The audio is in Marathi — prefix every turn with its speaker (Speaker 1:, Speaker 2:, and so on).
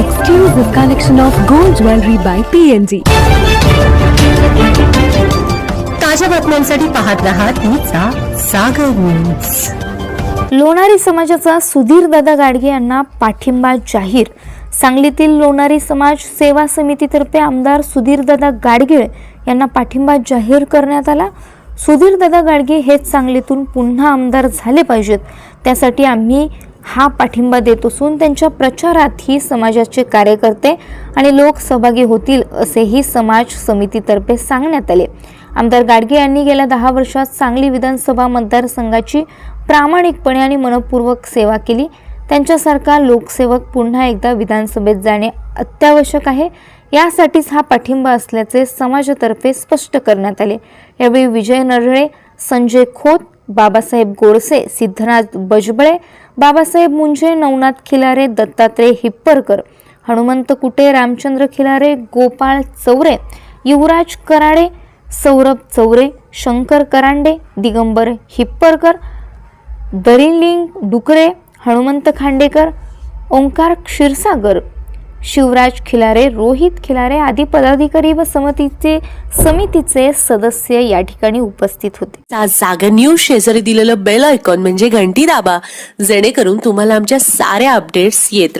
Speaker 1: exclusive collection of gold jewelry by PNG.
Speaker 2: ताज्या बातम्यांसाठी पाहत रहा तिचा सागर न्यूज.
Speaker 3: लोणारी समाजाचा सुधीर दादा गाडगे यांना पाठिंबा जाहीर. सांगलीतील लोणारी समाज सेवा समितीतर्फे आमदार सुधीरदादा गाडगीळ यांना पाठिंबा जाहीर करण्यात आला. सुधीरदादा गाडगे हेच सांगलीतून पुन्हा आमदार झाले पाहिजेत. त्यासाठी आम्ही हा पाठिंबा देत असून त्यांच्या प्रचारातही समाजाचे कार्यकर्ते आणि लोक सहभागी होतील असेही समाज समितीतर्फे सांगण्यात आले. आमदार गाडगे यांनी गेल्या दहा वर्षात सांगली विधानसभा मतदारसंघाची प्रामाणिकपणे आणि मनपूर्वक सेवा केली. त्यांच्यासारखा लोकसेवक पुन्हा एकदा विधानसभेत जाणे अत्यावश्यक आहे. यासाठीच हा पाठिंबा असल्याचे समाजातर्फे स्पष्ट करण्यात आले. यावेळी विजय नरळे संजय खोत बाबासाहेब गोडसे सिद्धनाथ बजबळे बाबासाहेब मुंजे नवनाथ खिलारे दत्तात्रय हिप्परकर हनुमंत कुटे रामचंद्र खिलारे गोपाळ चौरे युवराज कराडे सौरभ चौरे शंकर करांडे दिगंबर हिप्परकर दरिलिंग डुकरे हनुमंत खांडेकर ओंकार क्षीरसागर शिवराज खिलारे रोहित खिलारे आदी पदाधिकारी व समितीचे समितीचे सदस्य या ठिकाणी उपस्थित होते.
Speaker 2: चा न्यूज शेजारी दिलेलं बेल आयकॉन म्हणजे घंटी दाबा जेणेकरून तुम्हाला आमच्या साऱ्या अपडेट्स येत